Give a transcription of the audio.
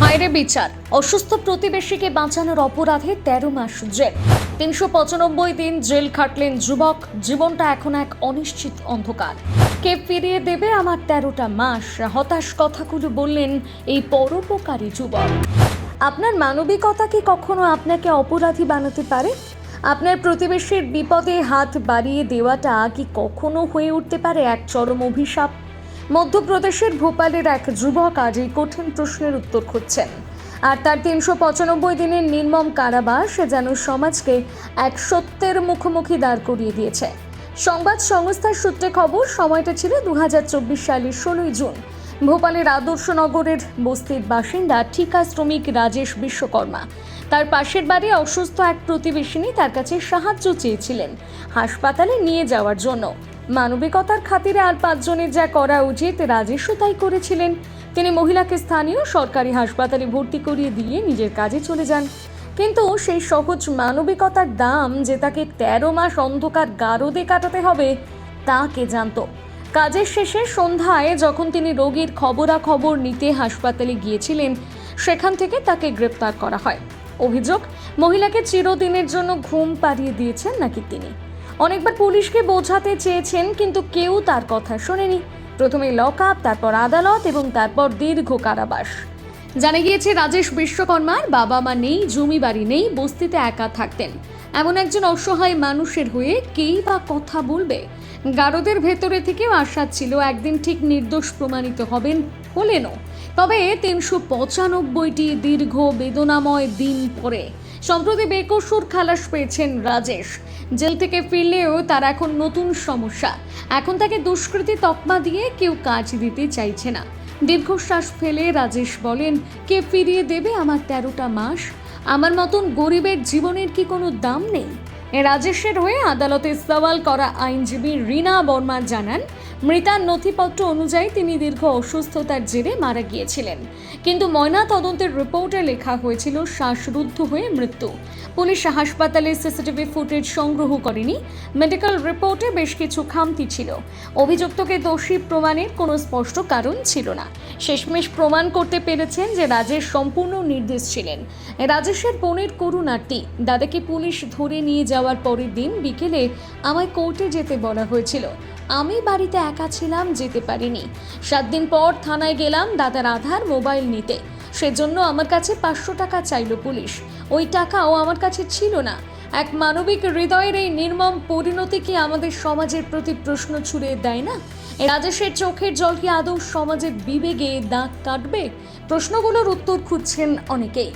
হায়রে বিচার। অসুস্থ প্রতিবেশীকে বাঁচানোর অপরাধে তেরো মাস জেল। তিনশো পঁচানব্বই দিন জেল খাটলেন যুবক। জীবনটা এখন এক অনিশ্চিত অন্ধকার। কে ফিরিয়ে দেবে আমার তেরোটা মাস? হতাশ কথাগুলো বললেন এই পরোপকারী যুবক। আপনার মানবিকতা কি কখনো আপনাকে অপরাধী বানাতে পারে? আপনার প্রতিবেশীর বিপদে হাত বাড়িয়ে দেওয়াটা কি কখনো হয়ে উঠতে পারে এক চরম অভিশাপ? মধ্যপ্রদেশের ভোপালের এক যুবক আজ এই কঠিন প্রশ্নের উত্তর খুঁজছেন। আর তার তিনশো পঁচানব্বই দিনের নির্মম কারাবাস যেন সমাজকে এক সত্যের মুখোমুখি দাঁড় করিয়ে দিয়েছে। সংবাদ সংস্থার সূত্রে খবর, সময়টা ছিল দু হাজার চব্বিশ সালের ষোলোই জুন। ভোপালের আদর্শনগরের বস্তির বাসিন্দা, ঠিকা শ্রমিক রাজেশ বিশ্বকর্মা। তার পাশের বাড়ি অসুস্থ এক প্রতিবেশিনী তার কাছে সাহায্য চেয়েছিলেন, হাসপাতালে নিয়ে যাওয়ার জন্য। মানবিকতার খাতিরে আর পাঁচজনের যা করা উচিত রাজেশও তাই করেছিলেন। তিনি মহিলাকে স্থানীয় সরকারি হাসপাতালে ভর্তি করিয়ে দিয়ে নিজের কাজে চলে যান। কিন্তু সেই সহজ মানবিকতার দাম যে তাকে তেরো মাস অন্ধকার গারদে কাটাতে হবে, তা কে জানতো? কাজের শেষে সন্ধ্যায় যখন তিনি রোগীর খবরাখবর নিতে হাসপাতালে গিয়েছিলেন, সেখান থেকে তাকে গ্রেপ্তার করা হয়। অভিযোগ, মহিলাকে চিরদিনের জন্য ঘুম পাড়িয়ে দিয়েছেন নাকি তিনি? অনেকবার পুলিশকে বোঝাতে চেয়েছেন, কিন্তু কেউ তার কথা শোনেনি। প্রথমে লক আপ তারপর আদালত এবং তারপর দীর্ঘ কারাবাস। জানা গিয়েছে, রাজেশ বিশ্বকর্মার বাবা মা নেই, জমি বাড়ি নেই, বস্তিতে একা থাকতেন। এমন একজন অসহায় মানুষের হয়ে কেই বা কথা বলবে? গারদের ভেতরে থেকেও আশা ছিল একদিন ঠিক নির্দোষ প্রমাণিত হবেন হলেনও। তবে তিনশো পঁচানব্বইটি দীর্ঘ বেদনাময় দিন পরে সম্প্রতি বেকসুর খালাস পেয়েছেন রাজেশ। জেল থেকে ফিরলেও তার এখন নতুন সমস্যা। এখন তাকে দুষ্কৃতী তকমা দিয়ে কেউ কাজ দিতে চাইছে না। দীর্ঘশ্বাস ফেলে রাজেশ বলেন, কে ফিরিয়ে দেবে আমার তেরোটা মাস? আমার মতন গরিবের জীবনের কি কোনো দাম নেই? রাজেশের হয়ে আদালতে সওয়াল করা আইনজীবী রীনা বর্মা জানান মৃতার নথিপত্র অনুযায়ী তিনি দীর্ঘ অসুস্থতার জেরে মারা গিয়েছিলেন। কিন্তু ময়না তদন্তের রিপোর্টে লেখা হয়েছিল, শ্বাসরুদ্ধ হয়ে মৃত্যু। পুলিশ হাসপাতালে সিসিটিভি ফুটেজ সংগ্রহ করেনি। মেডিকেল রিপোর্টে বেশ কিছু খামতি ছিল। অভিযুক্তকে দোষী প্রমাণের কোনো স্পষ্ট কারণ ছিল না। শেষমেশ প্রমাণ করতে পেরেছেন যে রাজেশ সম্পূর্ণ নির্দেশ ছিলেন। রাজেশের বোনের করুণার্থী দাদাকে পুলিশ ধরে নিয়ে যাওয়ার পরের দিন বিকেলে আমায় কোর্টে যেতে বলা হয়েছিল। আমি বাড়িতে একা ছিলাম, যেতে পারিনি। সাত দিন পর থানায় গেলাম দাদার আধার, মোবাইল নিতে। সেজন্য আমার কাছে পাঁচশো টাকা চাইলো পুলিশ। ওই টাকাও আমার কাছে ছিল না। এক মানবিক হৃদয়ের এই নির্মম পরিণতি কি আমাদের সমাজের প্রতি প্রশ্ন ছুড়ে দেয় না? রাজেশের চোখের জল কি আদৌ সমাজের বিবেগে দাগ কাটবে? প্রশ্নগুলোর উত্তর খুঁজছেন অনেকেই।